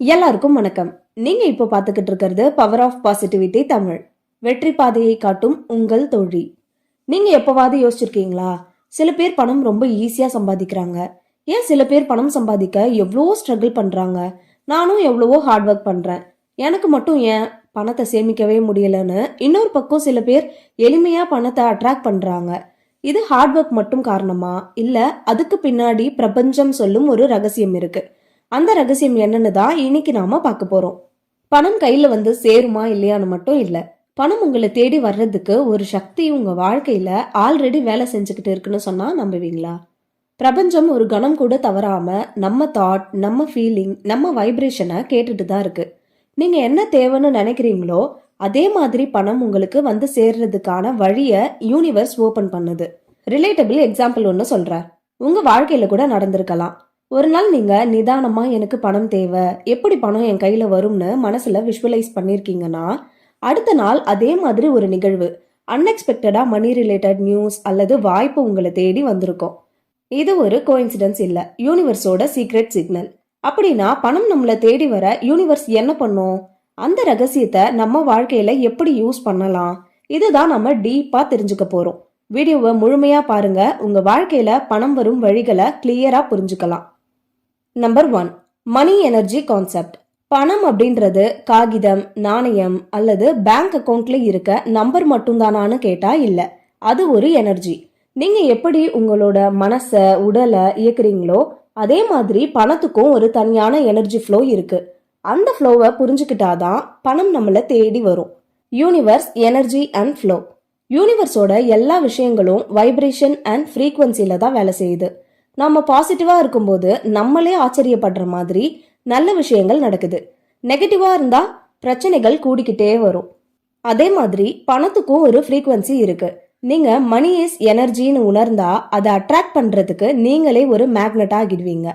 எல்லாருக்கும் வணக்கம். நீங்க இப்போ பார்த்துக்கிட்டு இருக்கிறது பவர் ஆஃப் பாசிட்டிவிட்டி தமிழ். வெற்றி பாதையை காட்டும் உங்கள் தோழி. நீங்க எப்பவாவது யோசிச்சிருக்கீங்களா? சில பேர் பணம் ரொம்ப ஈஸியா சம்பாதிக்கிறாங்க. ஏன் சில பேர் பணம் சம்பாதிக்க எவ்வளவோ ஸ்ட்ரகிள் பண்றாங்க? நானும் எவ்வளவோ ஹார்ட் ஒர்க் பண்றேன். எனக்கு மட்டும் ஏன் பணத்தை சேமிக்கவே முடியலன்னு இன்னொரு பக்கம் சில பேர் எளிமையா பணத்தை அட்ராக்ட் பண்றாங்க. இது ஹார்ட் ஒர்க் மட்டும் காரணமா? இல்ல அதுக்கு பின்னாடி பிரபஞ்சம் சொல்லும் ஒரு ரகசியம் இருக்கு. அந்த ரகசியம் என்னன்னு தான் இன்னைக்கு நாம பார்க்க போறோம். பணம் கையில வந்து சேருமா இல்லையான்னு மட்டும் இல்ல. பணம் உங்களை தேடி வர்றதுக்கு ஒரு சக்தி உங்க வாழ்க்கையில ஆல்ரெடி வேலை செஞ்சுக்கிட்டு இருக்குன்னு சொன்னா நம்புவீங்களா? பிரபஞ்சம் ஒரு கணம் கூட தவறாம நம்ம தாட் நம்ம ஃபீலிங் நம்ம வைப்ரேஷனை கேட்டுட்டு தான் இருக்கு. நீங்க என்ன தேவைன்னு நினைக்கிறீங்களோ அதே மாதிரி பணம் உங்களுக்கு வந்து சேர்றதுக்கான வழியை யூனிவர்ஸ் ஓபன் பண்ணுது. ரிலேட்டபிள் எக்ஸாம்பிள் ஒன்று சொல்றேன். உங்க வாழ்க்கையில கூட நடந்திருக்கலாம். ஒரு நாள் நீங்க நிதானமா எனக்கு பணம் தேவை. எப்படி பணம் என் கையில வரும்னு மனசுல விஷுவலைஸ் பண்ணிருக்கீங்கன்னா அடுத்த நாள் அதே மாதிரி ஒரு நிகழ்வு. அன்எக்ஸ்பெக்டடா மணி ரிலேட்டட் நியூஸ் அல்லது வாய்ப்பு உங்களை தேடி வந்திருக்கும். இது ஒரு கோயின்சிடன்ஸ் இல்ல. யூனிவர்ஸோட சீக்ரெட் சிக்னல் அப்படின்னா பணம் நம்மளை தேடி வர யூனிவர்ஸ் என்ன பண்ணும்? அந்த ரகசியத்தை நம்ம வாழ்க்கையில எப்படி யூஸ் பண்ணலாம்? இதுதான் நம்ம டீப்பா தெரிஞ்சுக்க போறோம். வீடியோவை முழுமையா பாருங்க. உங்க வாழ்க்கையில பணம் வரும் வழிகளை கிளியரா புரிஞ்சுக்கலாம். Number one money energy concept பணம் அப்படின்றது காகிதம் நாணயம் அல்லது பேங்க் அக்கவுண்ட்ல இருக்க நம்பர் மட்டும்தானான்னு கேட்டா இல்ல. அது ஒரு எனர்ஜி நீங்க எப்படி உங்களோட மனச உடலை இயக்குறீங்களோ அதே மாதிரி பணத்துக்கும் ஒரு தனியான எனர்ஜி ஃப்ளோ இருக்கு. அந்த ஃப்ளோவை புரிஞ்சுக்கிட்டாதான் பணம் நம்மளை தேடி வரும். யூனிவர்ஸ் எனர்ஜி அண்ட் ஃப்ளோ யூனிவர்ஸோட எல்லா விஷயங்களும் வைப்ரேஷன் அண்ட் ஃப்ரீக்வன்சியில தான் வேலை செய்யுது. நம்ம பாசிட்டிவாக இருக்கும்போது நம்மளே ஆச்சரியப்படுற மாதிரி நல்ல விஷயங்கள் நடக்குது. நெகட்டிவாக இருந்தால் பிரச்சனைகள் கூடிக்கிட்டே வரும். அதே மாதிரி பணத்துக்கும் ஒரு ஃப்ரீக்வன்சி இருக்கு. நீங்க மணி இஸ் எனர்ஜின்னு உணர்ந்தா அதை அட்ராக்ட் பண்றதுக்கு நீங்களே ஒரு மேக்னெட் ஆகிடுவீங்க.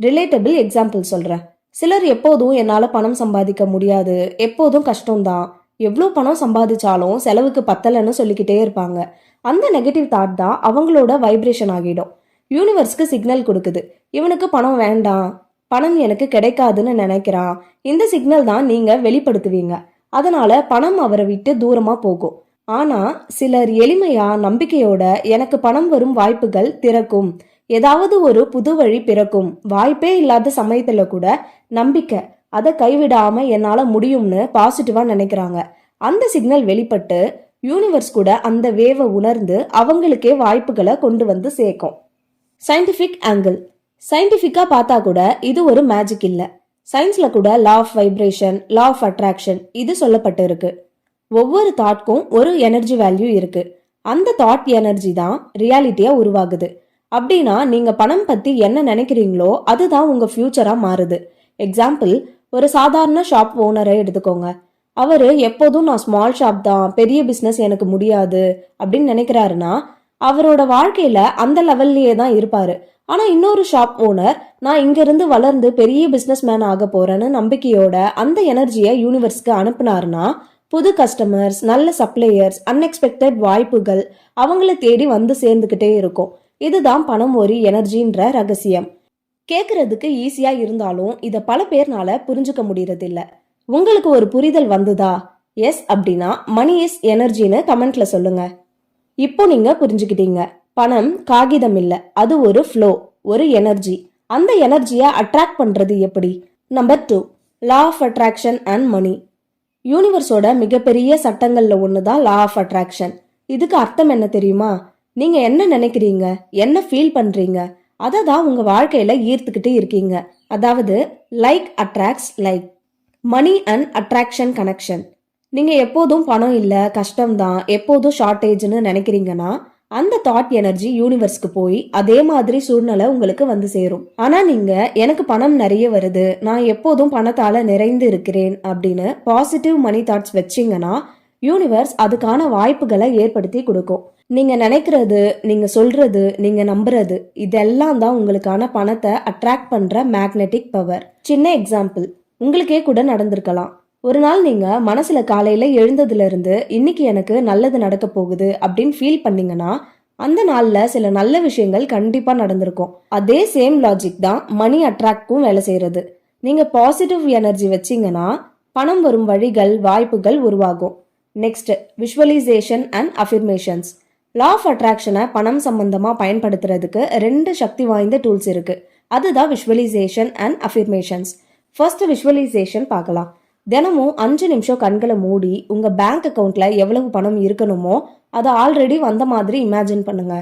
ரிலேட்டபிள் எக்ஸாம்பிள் சொல்றேன். சிலர் எப்போதும் என்னால் பணம் சம்பாதிக்க முடியாது. எப்போதும் கஷ்டம்தான். எவ்வளோ பணம் சம்பாதிச்சாலும் செலவுக்கு பத்தலைன்னு சொல்லிக்கிட்டே இருப்பாங்க. அந்த நெகட்டிவ் தாட் தான் அவங்களோட வைப்ரேஷன் ஆகிடும். யூனிவர்ஸ்க்கு சிக்னல் கொடுக்குது. இவனுக்கு பணம் வேண்டாம். பணம் எனக்கு கிடைக்காதுன்னு நினைக்கிறான் இந்த சிக்னல் தான் நீங்க வெளிப்படுத்துவீங்க. அதனால பணம் அவரை விட்டு தூரமா போகும். ஆனா சிலர் எளிமையா நம்பிக்கையோட எனக்கு பணம் வரும் வாய்ப்புகள் திறக்கும். ஏதாவது ஒரு புது வழி பிறக்கும். வாய்ப்பே இல்லாத சமயத்துல கூட நம்பிக்கை அதை கைவிடாம என்னால முடியும்னு பாசிட்டிவா நினைக்கிறாங்க. அந்த சிக்னல் வெளிப்பட்டு யூனிவர்ஸ் கூட அந்த வேவை உணர்ந்து அவங்களுக்கே வாய்ப்புகளை கொண்டு வந்து சேர்க்கும். சயின்டிஃபிக் ஆங்கிள் சயின்டிஃபிக்காக பார்த்தா கூட இது ஒரு மேஜிக் இல்லை. சயின்ஸில் கூட law of vibration law of attraction இது சொல்லப்பட்டு இருக்கு ஒவ்வொரு தாட்க்கும் ஒரு எனர்ஜி வேல்யூ இருக்கு. அந்த தாட் எனர்ஜி தான் ரியாலிட்டியாக உருவாகுது. அப்படின்னா நீங்கள் பணம் பற்றி என்ன நினைக்கிறீங்களோ அதுதான் உங்கள் ஃப்யூச்சராக மாறுது. எக்ஸாம்பிள் ஒரு சாதாரண ஷாப் ஓனரை எடுத்துக்கோங்க. அவர் எப்போதும் நான் ஸ்மால் ஷாப் தான் பெரிய பிஸ்னஸ் எனக்கு முடியாது அப்படின்னு நினைக்கிறாருன்னா அவரோட வாழ்க்கையில அந்த லெவல்லயே தான் இருப்பாரு. ஆனா இன்னொரு ஷாப் ஓனர் நான் இங்க இருந்து வளர்ந்து பெரிய பிசினஸ் மேன் ஆக போறேன்னு நம்பிக்கையோட அந்த எனர்ஜியை யூனிவர்ஸ்க்கு அனுப்புனாருன்னா புது கஸ்டமர்ஸ் நல்ல சப்ளையர்ஸ் அன்எக்ஸ்பெக்டட் வாய்ப்புகள் அவங்கள தேடி வந்து சேர்ந்துக்கிட்டே இருக்கும். இதுதான் பணம் ஒரு எனர்ஜின்ற ரகசியம். கேட்கறதுக்கு ஈஸியா இருந்தாலும் இதை பல பேர்னால புரிஞ்சுக்க முடியறதில்ல. உங்களுக்கு ஒரு புரிதல் வந்துதா? எஸ் அப்படின்னா மணி இஸ் எனர்ஜின்னு கமெண்ட்ல சொல்லுங்க. இப்போ நீங்க புரிஞ்சுக்கிட்டீங்க. பணம் காகிதம் இல்ல அது ஒரு ஃப்ளோ ஒரு எனர்ஜி அந்த எனர்ஜியை அட்ராக்ட் பண்றது எப்படி? Number two law of attraction and money யூனிவர்ஸோட மிகப்பெரிய சட்டங்கள்ல ஒன்று தான் லா ஆஃப் அட்ராக்ஷன் இதுக்கு அர்த்தம் என்ன தெரியுமா? நீங்க என்ன நினைக்கிறீங்க? என்ன ஃபீல் பண்றீங்க? அதை தான் உங்க வாழ்க்கையில ஈர்த்துக்கிட்டு இருக்கீங்க. அதாவது like attracts like money and attraction connection நீங்கள் எப்போதும் பணம் இல்லை கஷ்டம்தான் எப்போதும் ஷார்ட்டேஜ்னு நினைக்கிறீங்கன்னா அந்த தாட் எனர்ஜி யூனிவர்ஸ்க்கு போய் அதே மாதிரி சூழ்நிலை உங்களுக்கு வந்து சேரும். ஆனா நீங்க எனக்கு பணம் நிறைய வருது நான் எப்போதும் பணத்தால நிறைந்து இருக்கிறேன் அப்படின்னு பாசிட்டிவ் மணி தாட்ஸ் வச்சிங்கன்னா யூனிவர்ஸ் அதுக்கான வாய்ப்புகளை ஏற்படுத்தி கொடுக்கும். நீங்க நினைக்கிறது நீங்க சொல்றது நீங்க நம்புறது இதெல்லாம் தான் உங்களுக்கான பணத்தை அட்ராக்ட் பண்ற மேக்னெட்டிக் பவர் சின்ன எக்ஸாம்பிள் உங்களுக்கே கூட நடந்திருக்கலாம். ஒரு நாள் நீங்க மனசுல காலையில எழுந்ததுல இருந்து இன்னைக்கு எனக்கு நல்லது நடக்க போகுது அப்படின்னு ஃபீல் பண்ணீங்கன்னா அந்த நாள்ல சில நல்ல விஷயங்கள் கண்டிப்பா நடந்திருக்கும். அதே சேம் லாஜிக் தான் மணி அட்ராக்ட்க்கும் வேலை செய்யறது. நீங்க பாசிட்டிவ் எனர்ஜி வச்சீங்கன்னா பணம் வரும் வழிகள் வாய்ப்புகள் உருவாகும். Next visualization and affirmations law of அட்ராக்ஷனை பணம் சம்பந்தமா பயன்படுத்துறதுக்கு ரெண்டு சக்தி வாய்ந்த டூல்ஸ் இருக்கு. அதுதான் visualisation and affirmations first visualisation பார்க்கலாம். தினமும் அஞ்சு நிமிஷம் கண்களை மூடி உங்க பேங்க் அக்கவுண்ட்ல எவ்வளவு பணம் இருக்கணுமோ அதை ஆல்ரெடி வந்த மாதிரி இமேஜின் பண்ணுங்க.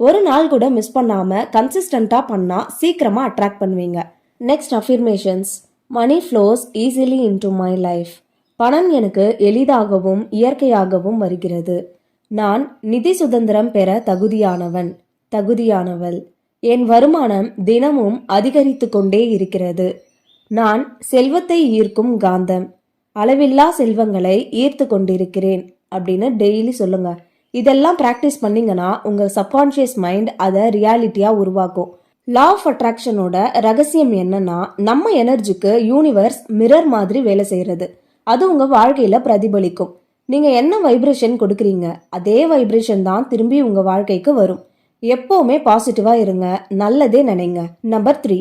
ஒரு நாள் கூட மிஸ் பண்ணாம கன்சிஸ்டண்டா பண்ணா சீக்கிரமா அட்ராக்ட் பண்ணுவீங்க. Next affirmations money flows easily into my life பணம் எனக்கு எளிதாகவும் இயற்கையாகவும் வருகிறது. நான் நிதி சுதந்திரம் பெற தகுதியானவன் தகுதியானவள். என் வருமானம் தினமும் அதிகரித்து கொண்டே இருக்கிறது. நான் செல்வத்தை ஈர்க்கும் காந்தம். அளவில்லா செல்வங்களை ஈர்த்து கொண்டிருக்கிறேன் அப்படின்னு டெய்லி சொல்லுங்க. இதெல்லாம் ப்ராக்டிஸ் பண்ணீங்கன்னா உங்கள் சப்கான்ஷியஸ் மைண்ட் அதை ரியாலிட்டியாக உருவாக்கும். லா ஆஃப் அட்ராக்ஷனோட ரகசியம் என்னன்னா நம்ம எனர்ஜிக்கு யூனிவர்ஸ் மிரர் மாதிரி வேலை செய்கிறது அது உங்கள் வாழ்க்கையில் பிரதிபலிக்கும். நீங்கள் என்ன வைப்ரேஷன் கொடுக்குறீங்க அதே வைப்ரேஷன் தான் திரும்பி உங்கள் வாழ்க்கைக்கு வரும். எப்போவுமே பாசிட்டிவாக இருங்க நல்லதே நினைங்க. Number three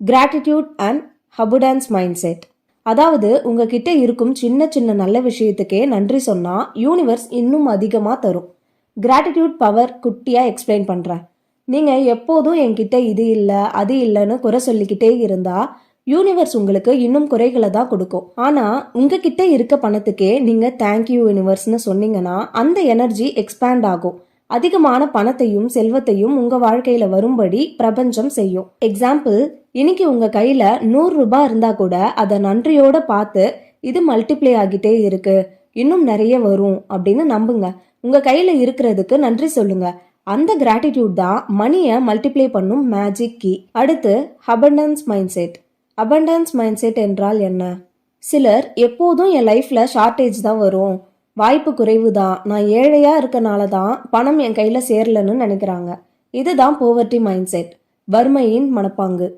gratitude and abundance mind set அதாவது உங்ககிட்ட இருக்கும் சின்ன சின்ன நல்ல விஷயத்துக்கே நன்றி சொன்னா யூனிவர்ஸ் இன்னும் அதிகமாக தரும். கிராட்டிடியூட் பவர் குட்டியாக எக்ஸ்பிளைன் பண்ணுறேன் நீங்கள் எப்போதும் என்கிட்ட இது இல்லை அது இல்லைன்னு குறை சொல்லிக்கிட்டே இருந்தா யூனிவர்ஸ் உங்களுக்கு இன்னும் குறைகளை தான் கொடுக்கும். ஆனால் உங்ககிட்ட இருக்க பணத்துக்கே நீங்கள் தேங்க்யூ யூனிவர்ஸ்னு சொன்னீங்கன்னா அந்த எனர்ஜி எக்ஸ்பேண்ட் ஆகும். அதிகமான பணத்தையும் செல்வத்தையும் உங்கள் வாழ்க்கையில் வரும்படி பிரபஞ்சம் செய்யும். எக்ஸாம்பிள் இன்னைக்கு உங்க கையில நூறு ரூபாய் இருந்தா கூட அதை நன்றியோட பார்த்து இது மல்டிப்ளை ஆகிட்டே இருக்கு. இன்னும் நிறைய வரும் அப்படின்னு நம்புங்க. உங்க கையில இருக்கிறதுக்கு நன்றி சொல்லுங்க. அந்த கிராட்டிடியூட் தான் மணியை மல்டிப்ளை பண்ணும் மேஜிக் கீ அடுத்து abundance mind set abundance mind set என்றால் என்ன? சிலர் எப்போதும் என் லைஃப்ல ஷார்ட்டேஜ் தான் வரும். வாய்ப்பு குறைவு தான். நான் ஏழையா இருக்கனால தான் பணம் என் கையில சேரலன்னு நினைக்கிறாங்க. இதுதான் போவர்ட்டி மைண்ட் செட் வறுமையின் மனப்பாங்கு.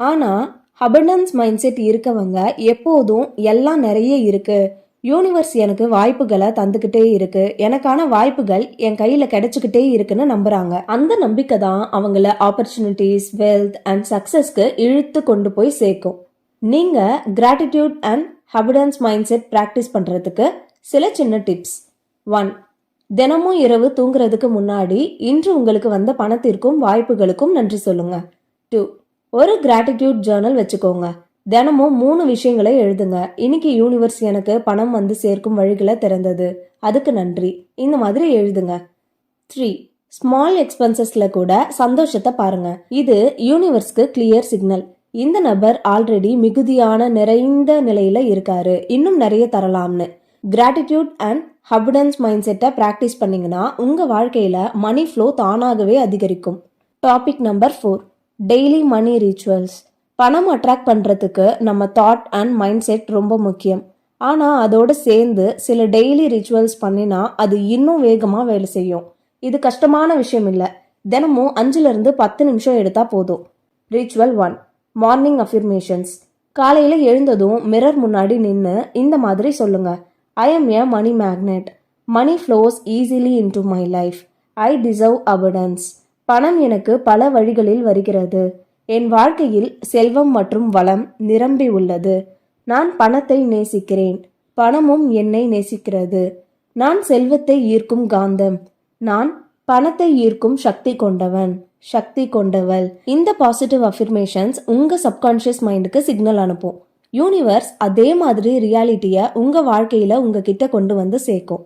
ஆனால் அபண்டன்ஸ் மைண்ட் செட் இருக்கவங்க எப்போதும் எல்லாம் நிறைய இருக்குது யூனிவர்ஸ் எனக்கு வாய்ப்புகளை தந்துக்கிட்டே இருக்கு. எனக்கான வாய்ப்புகள் என் கையில் கிடைச்சிக்கிட்டே இருக்குன்னு நம்புறாங்க. அந்த நம்பிக்கை தான் அவங்கள ஆப்பர்ச்சுனிட்டிஸ் வெல்த் அண்ட் சக்சஸ்க்கு இழுத்து கொண்டு போய் சேர்க்கும். நீங்க gratitude and abundance mind set practice பண்றதுக்கு சில சின்ன டிப்ஸ் ஒன் தினமும் இரவு தூங்குறதுக்கு முன்னாடி இன்று உங்களுக்கு வந்த பணத்திற்கும் வாய்ப்புகளுக்கும் நன்றி சொல்லுங்க. டூ ஒரு கிராட்டிடியூட் ஜேர்னல் வச்சுக்கோங்க. தினமும் மூணு விஷயங்களை எழுதுங்க. இன்னைக்கு யூனிவர்ஸ் எனக்கு பணம் வந்து சேர்க்கும் வழிகளை திறந்தது. அதுக்கு நன்றி. இந்த மாதிரி எழுதுங்க. த்ரீ ஸ்மால் எக்ஸ்பென்சஸ்ல கூட சந்தோஷத்தை பாருங்க. இது யூனிவர்ஸ்க்கு கிளியர் சிக்னல் இந்த நபர் ஆல்ரெடி மிகுதியான நிறைந்த நிலையில இருக்காரு. இன்னும் நிறைய தரலாம்னு. கிராட்டிடியூட் அண்ட் ஹபிடன்ஸ் மைண்ட் செட்டை ப்ராக்டிஸ் பண்ணீங்கன்னா உங்க வாழ்க்கையில மணி ஃப்ளோ தானாகவே அதிகரிக்கும். Topic number four daily money rituals பணம் அட்ராக்ட் பண்ணுறதுக்கு நம்ம தாட் அண்ட் மைண்ட் செட் ரொம்ப முக்கியம். ஆனால் அதோடு சேர்ந்து சில டெய்லி ரிச்சுவல்ஸ் பண்ணினா அது இன்னும் வேகமாக வேலை செய்யும். இது கஷ்டமான விஷயம் இல்லை. தினமும் அஞ்சுலேருந்து பத்து நிமிஷம் எடுத்தால் போதும். ரிச்சுவல் ஒன் மார்னிங் அஃபிர்மேஷன்ஸ் காலையில் எழுந்ததும் மிரர் முன்னாடி நின்று இந்த மாதிரி சொல்லுங்க. I am a money magnet money flows easily into my life I deserve abundance பணம் எனக்கு பல வழிகளில் வருகிறது. என் வாழ்க்கையில் செல்வம் மற்றும் வளம் நிரம்பி உள்ளது. நான் பணத்தை நேசிக்கிறேன். பணமும் என்னை நேசிக்கிறது. நான் செல்வத்தை ஈர்க்கும் காந்தம். நான் பணத்தை ஈர்க்கும் சக்தி கொண்டவன். சக்தி கொண்டவள். இந்த பாசிட்டிவ் அஃபிர்மேஷன்ஸ் உங்க சப்கான்ஷியஸ் மைண்டுக்கு சிக்னல் அனுப்பும். யூனிவர்ஸ் அதே மாதிரி ரியாலிட்டியை உங்க வாழ்க்கையில உங்ககிட்ட கொண்டு வந்து சேர்க்கும்.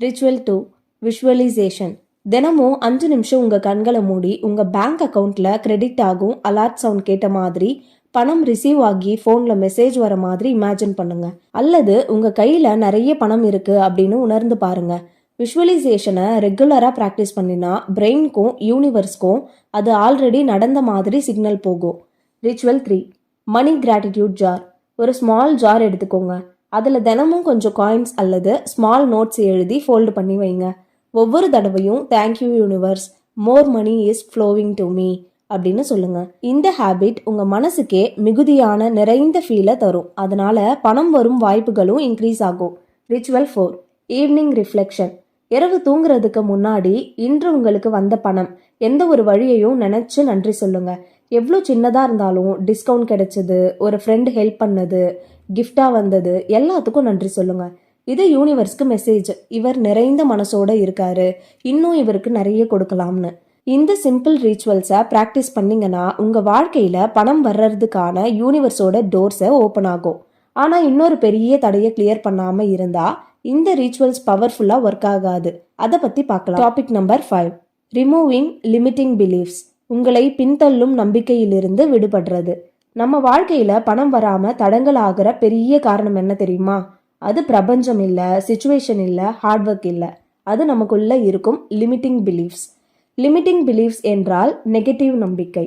ரிச்சுவல் டூ விஷுவலைசேஷன் தினமும் அஞ்சு நிமிஷம் உங்கள் கண்களை மூடி உங்கள் பேங்க் அக்கௌண்ட்டில் கிரெடிட் ஆகும் அலர்ட் சவுண்ட் கேட்ட மாதிரி பணம் ரிசீவ் ஆகி ஃபோனில் மெசேஜ் வர மாதிரி இமேஜின் பண்ணுங்க. அல்லது உங்கள் கையில் நிறைய பணம் இருக்கு அப்படின்னு உணர்ந்து பாருங்க. விஷுவலைசேஷனை ரெகுலராக ப்ராக்டிஸ் பண்ணினா பிரெயின்க்கும் யூனிவர்ஸ்க்கும் அது ஆல்ரெடி நடந்த மாதிரி சிக்னல் போகும். Ritual three money gratitude jar ஒரு ஸ்மால் ஜார் எடுத்துக்கோங்க. அதில் தினமும் கொஞ்சம் காயின்ஸ் அல்லது ஸ்மால் நோட்ஸ் எழுதி ஃபோல்டு பண்ணி வைங்க. ஒவ்வொரு தடவையும் thank you universe more money is flowing to me அப்படின்னு சொல்லுங்க. இந்த ஹேபிட் உங்க மனசுக்கே மிகுதியான நிறைந்த ஃபீலை தரும். அதனால பணம் வரும் வாய்ப்புகளும் இன்க்ரீஸ் ஆகும். ரிச்சுவல் ஃபோர் ஈவினிங் ரிஃப்ளெக்ஷன் இரவு தூங்குறதுக்கு முன்னாடி இன்று உங்களுக்கு வந்த பணம். எந்த ஒரு வழியையும் நினைச்சு நன்றி சொல்லுங்க. எவ்வளோ சின்னதாக இருந்தாலும் டிஸ்கவுண்ட் கிடைச்சது ஒரு ஃப்ரெண்டு ஹெல்ப் பண்ணது கிஃப்டாக வந்தது எல்லாத்துக்கும் நன்றி சொல்லுங்கள் இது யூனிவர்ஸ்க்கு மெசேஜ் இவர் நிறைந்த மனசோட இருக்காரு. இன்னும் இவருக்கு நிறைய கொடுக்கலாம்னு. இந்த சிம்பிள் ரீச்சுவல்ஸை ப்ராக்டிஸ் பண்ணீங்கன்னா உங்கள் வாழ்க்கையில் பணம் வர்றதுக்கான யூனிவர்ஸோட டோர்ஸை ஓப்பன் ஆகும். ஆனால் இன்னொரு பெரிய தடையை கிளியர் பண்ணாமல் இருந்தால் இந்த ரீச்சுவல்ஸ் பவர்ஃபுல்லாக ஒர்க் ஆகாது. அதை பற்றி பார்க்கலாம். Topic number five removing limiting beliefs உங்களை பின்தள்ளும் நம்பிக்கையிலிருந்து விடுபடுறது. நம்ம வாழ்க்கையில பணம் வராம தடங்கள் ஆகிற பெரிய காரணம் என்ன தெரியுமா? அது பிரபஞ்சம் இல்லை சுச்சுவேஷன் இல்லை ஹார்ட் ஒர்க் இல்லை. அது நமக்குள்ளே இருக்கும் லிமிட்டிங் பிலீஃப்ஸ் லிமிட்டிங் பிலீஃப்ஸ் என்றால் நெகட்டிவ் நம்பிக்கை.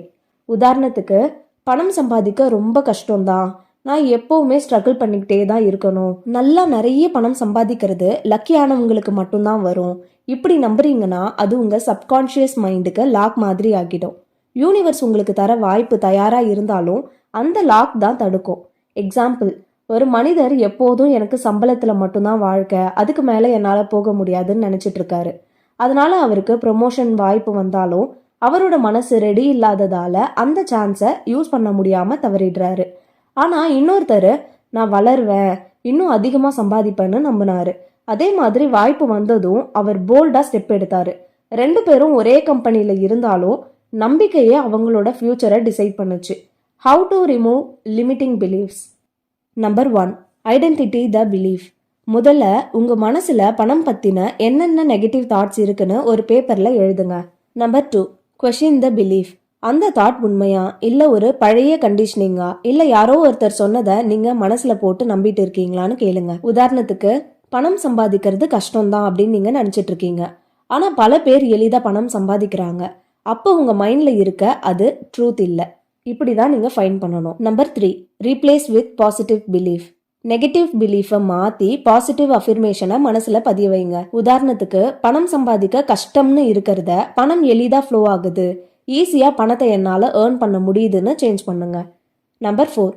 உதாரணத்துக்கு பணம் சம்பாதிக்க ரொம்ப கஷ்டம்தான். நான் எப்போவுமே ஸ்ட்ரகிள் பண்ணிக்கிட்டே தான் இருக்கணும். நல்லா நிறைய பணம் சம்பாதிக்கிறது லக்கியானவங்களுக்கு மட்டும்தான் வரும். இப்படி நம்புறீங்கன்னா அது உங்கள் சப்கான்ஷியஸ் மைண்டுக்கு லாக் மாதிரி ஆகிடும். யூனிவர்ஸ் உங்களுக்கு தர வாய்ப்பு தயாராக இருந்தாலும் அந்த லாக் தான் தடுக்கும். எக்ஸாம்பிள் ஒரு மனிதர் எப்போதும் எனக்கு சம்பளத்தில் மட்டும்தான் வாழ்க்கை. அதுக்கு மேலே என்னால் போக முடியாதுன்னு நினச்சிட்டு இருக்காரு அதனால அவருக்கு ப்ரொமோஷன் வாய்ப்பு வந்தாலும் அவரோட மனசு ரெடி இல்லாததால அந்த சான்ஸை யூஸ் பண்ண முடியாமல் தவறிடுறாரு. ஆனால் இன்னொருத்தர் நான் வளருவேன் இன்னும் அதிகமாக சம்பாதிப்பேன்னு நம்பினாரு. அதே மாதிரி வாய்ப்பு வந்ததும் அவர் போல்டாக ஸ்டெப் எடுத்தாரு. ரெண்டு பேரும் ஒரே கம்பெனியில் இருந்தாலும் நம்பிக்கையே அவங்களோட ஃப்யூச்சரை டிசைட் பண்ணுச்சு. How to remove limiting beliefs number one identify the belief முதல்ல உங்கள் மனசில் பணம் பற்றின என்னென்ன நெகட்டிவ் தாட்ஸ் இருக்குன்னு ஒரு பேப்பரில் எழுதுங்க. Number two question the belief அந்த தாட் உண்மையா இல்லை ஒரு பழைய கண்டிஷனிங்கா இல்லை யாரோ ஒருத்தர் சொன்னதை நீங்கள் மனசில் போட்டு நம்பிட்டு இருக்கீங்களான்னு கேளுங்க. உதாரணத்துக்கு பணம் சம்பாதிக்கிறது கஷ்டம்தான் அப்படின்னு நீங்கள் நினச்சிட்டு இருக்கீங்க. ஆனால் பல பேர் எளிதாக பணம் சம்பாதிக்கிறாங்க. அப்போ உங்கள் மைண்டில் இருக்க அது ட்ரூத் இல்லை. இப்படி தான் நீங்கள் ஃபைன் பண்ணணும் number three replace with positive belief negative பிலீஃபை மாற்றி பாசிட்டிவ் அஃபிர்மேஷனை மனசில் பதிய வைங்க. உதாரணத்துக்கு பணம் சம்பாதிக்க கஷ்டம்னு இருக்கிறத பணம் எளிதாக ஃப்ளோ ஆகுது. ஈஸியாக பணத்தை என்னால் ஏர்ன் பண்ண முடியுதுன்னு சேஞ்ச் பண்ணுங்க. நம்பர் ஃபோர்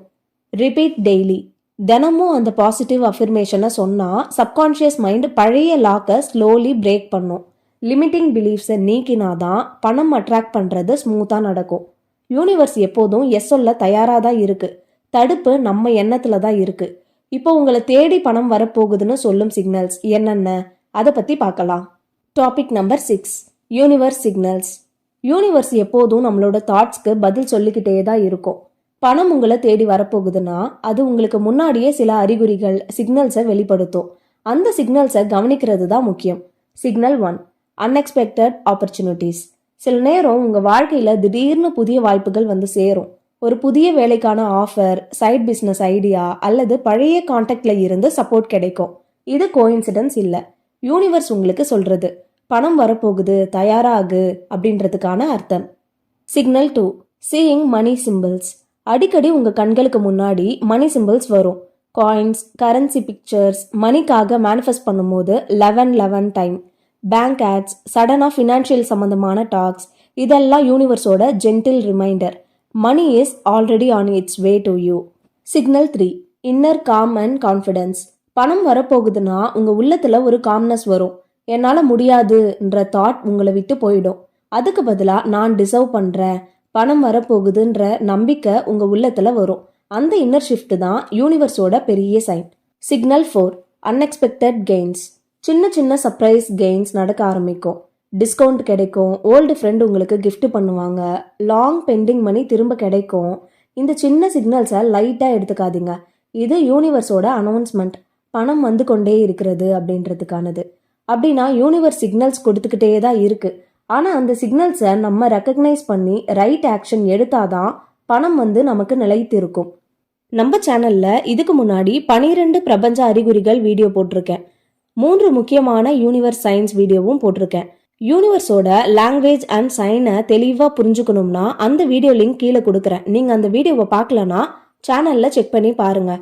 ரிப்பீட் டெய்லி தினமும் அந்த பாசிட்டிவ் அஃபிர்மேஷனை சொன்னால் சப்கான்ஷியஸ் மைண்ட் பழைய லாக்கை ஸ்லோலி பிரேக் பண்ணும். லிமிட்டிங் பிலீஃப்ஸை நீக்கினாதான் பணம் அட்ராக்ட் பண்ணுறது ஸ்மூத்தாக நடக்கும். யூனிவர்ஸ் எப்போதும் எஸ் சொல்ல தயாராக தான் இருக்கு. தடுப்பு நம்ம எண்ணத்துல தான் இருக்கு. இப்போ உங்களை தேடி பணம் வரப்போகுதுன்னு சொல்லும் சிக்னல்ஸ் என்னென்ன? அதை பற்றி பார்க்கலாம். Topic number six universe signals universe எப்போதும் நம்மளோட தாட்ஸ்க்கு பதில் சொல்லிக்கிட்டே தான் இருக்கும். பணம் உங்களை தேடி வரப்போகுதுன்னா அது உங்களுக்கு முன்னாடியே சில அறிகுறிகள் சிக்னல்ஸை வெளிப்படுத்தும். அந்த சிக்னல்ஸை கவனிக்கிறது தான் முக்கியம். சிக்னல் ஒன் அன்எக்ஸ்பெக்டட் ஆப்பர்ச்சுனிட்டிஸ் சில நேரம் உங்கள் வாழ்க்கையில் திடீர்னு புதிய வாய்ப்புகள் வந்து சேரும். ஒரு புதிய வேலைக்கான ஆஃபர் சைட் பிஸ்னஸ் ஐடியா அல்லது பழைய கான்டாக்ட்ல இருந்து சப்போர்ட் கிடைக்கும். இது கோயின்சிடன்ஸ் இல்லை. யூனிவர்ஸ் உங்களுக்கு சொல்றது பணம் வரப்போகுது தயாராகு அப்படின்றதுக்கான அர்த்தம். Signal two seeing money symbols அடிக்கடி உங்கள் கண்களுக்கு முன்னாடி மணி சிம்பிள்ஸ் வரும். காயின்ஸ் கரன்சி பிக்சர்ஸ் மணிக்காக மேனிஃபெஸ்ட் பண்ணும்போது eleven eleven time bank ads சடனாக ஃபினான்ஷியல் சம்மந்தமான டாக்ஸ் இதெல்லாம் யூனிவர்ஸோட gentle reminder money is already on its way to you signal three inner calm and confidence பணம் வரப்போகுதுன்னா உங்கள் உள்ளத்தில் ஒரு காம்னஸ் வரும். என்னால் முடியாதுன்ற தாட் உங்களை விட்டு போயிடும். அதுக்கு பதிலாக நான் டிசர்வ் பண்ணுறேன் பணம் வரப்போகுதுன்ற நம்பிக்கை உங்கள் உள்ளத்தில் வரும். அந்த இன்னர் ஷிஃப்ட் தான் யூனிவர்ஸோட பெரிய sign signal four unexpected gains சின்ன சின்ன சர்ப்ரைஸ் கெயின்ஸ் நடக்க ஆரம்பிக்கும். டிஸ்கவுண்ட் கிடைக்கும். ஓல்டு ஃப்ரெண்ட் உங்களுக்கு கிஃப்ட் பண்ணுவாங்க. லாங் பெண்டிங் மணி திரும்ப கிடைக்கும். இந்த சின்ன சிக்னல்ஸை லைட்டாக எடுத்துக்காதீங்க. இது யூனிவர்ஸோட அனௌன்ஸ்மெண்ட் பணம் வந்து கொண்டே இருக்கிறது அப்படின்றதுக்கானது. அப்படின்னா யூனிவர்ஸ் சிக்னல்ஸ் கொடுத்துக்கிட்டே தான் இருக்குது ஆனால் அந்த சிக்னல்ஸை நம்ம ரெக்கக்னைஸ் பண்ணி ரைட் ஆக்ஷன் எடுத்தாதான் பணம் வந்து நமக்கு நிலைத்திருக்கும். நம்ம சேனலில் இதுக்கு முன்னாடி பனிரெண்டு பிரபஞ்ச அறிகுறிகள் வீடியோ போட்டிருக்கேன். மூன்று முக்கியமான யூனிவர்ஸ் சயின்ஸ் வீடியோவும் போட்டிருக்கேன். யூனிவர்ஸோட லாங்குவேஜ் அண்ட் சைனை தெளிவாக புரிஞ்சுக்கணும்னா அந்த வீடியோ லிங்க் கீழே கொடுக்குறேன். நீங்கள் அந்த வீடியோவை பார்க்கலனா சேனலில் செக் பண்ணி பாருங்க.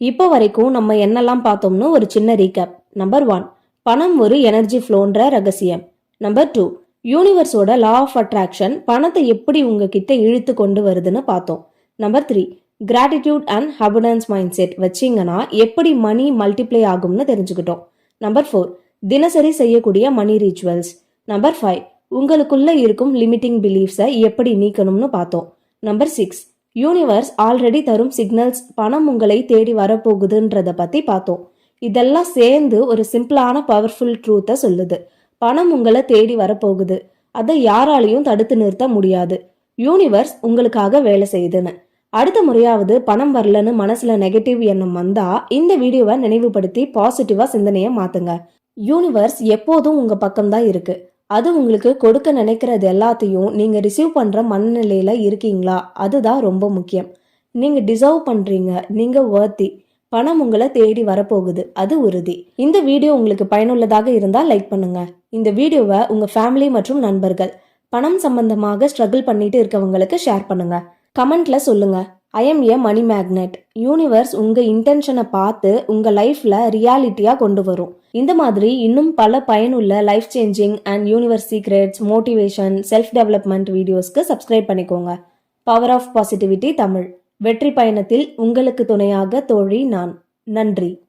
இப்போ வரைக்கும் நம்ம என்னெல்லாம் பார்த்தோம்னு ஒரு சின்ன ரீகேப் நம்பர் ஒன் பணம் ஒரு எனர்ஜி ஃப்ளோன்ற ரகசியம். நம்பர் டூ யூனிவர்ஸோட லா ஆஃப் அட்ராக்ஷன் பணத்தை எப்படி உங்ககிட்ட இழுத்து கொண்டு வருதுன்னு பார்த்தோம். Number three gratitude and abundance mind set வச்சிங்கன்னா எப்படி மணி மல்டிப்ளை ஆகும்னு தெரிஞ்சுக்கிட்டோம். நம்பர் ஃபோர் தினசரி செய்யக்கூடிய மணி ரீச்சுவல்ஸ் நம்பர் ஃபைவ் உங்களுக்குள்ள இருக்கும் லிமிட்டிங் பிலீஃப்ஸை எப்படி நீக்கணும்னு பார்த்தோம். நம்பர் சிக்ஸ் யூனிவர்ஸ் ஆல்ரெடி தரும் சிக்னல்ஸ் பணம் உங்களை தேடி வரப்போகுதுன்றத பற்றி பார்த்தோம். இதெல்லாம் சேர்ந்து ஒரு சிம்பிளான பவர்ஃபுல் ட்ரூத்தை சொல்லுது. பணம் உங்களை தேடி வரப்போகுது. அதை யாராலையும் தடுத்து நிறுத்த முடியாது. யூனிவர்ஸ் உங்களுக்காக வேலை செய்யுதுன்னு. அடுத்த முறையாவது பணம் வரலன்னு மனசுல நெகட்டிவ் எண்ணம் வந்தா இந்த வீடியோவை நினைவுபடுத்தி பாசிட்டிவா சிந்தனையை மாத்துங்க. யூனிவர்ஸ் எப்போதும் உங்க பக்கம்தான் இருக்கு. அது உங்களுக்கு கொடுக்க நினைக்கிறது எல்லாத்தையும் நீங்க ரிசீவ் பண்ற மனநிலையில இருக்கீங்களா? அதுதான் ரொம்ப முக்கியம். நீங்க டிசர்வ் பண்றீங்க. நீங்க வர்த்தி பணம் உங்களை தேடி வரப்போகுது. அது உறுதி. இந்த வீடியோ உங்களுக்கு பயனுள்ளதாக இருந்தால் லைக் பண்ணுங்க. இந்த வீடியோவை உங்க ஃபேமிலி மற்றும் நண்பர்கள் பணம் சம்பந்தமாக ஸ்ட்ரகிள் பண்ணிட்டு இருக்கவங்களுக்கு ஷேர் பண்ணுங்க. கமெண்ட்ல சொல்லுங்க. I am a money magnet universe உங்க இன்டென்ஷனை பார்த்து உங்க லைஃப்ல ரியாலிட்டியா கொண்டு வரும். இந்த மாதிரி இன்னும் பல பயனுள்ள life changing and universe secrets motivation self development வீடியோஸ்க்கு சப்ஸ்கிரைப் பண்ணிக்கோங்க. Power of positivity Tamil. வெற்றி பயணத்தில் உங்களுக்கு துணையாக தோழி நான். நன்றி.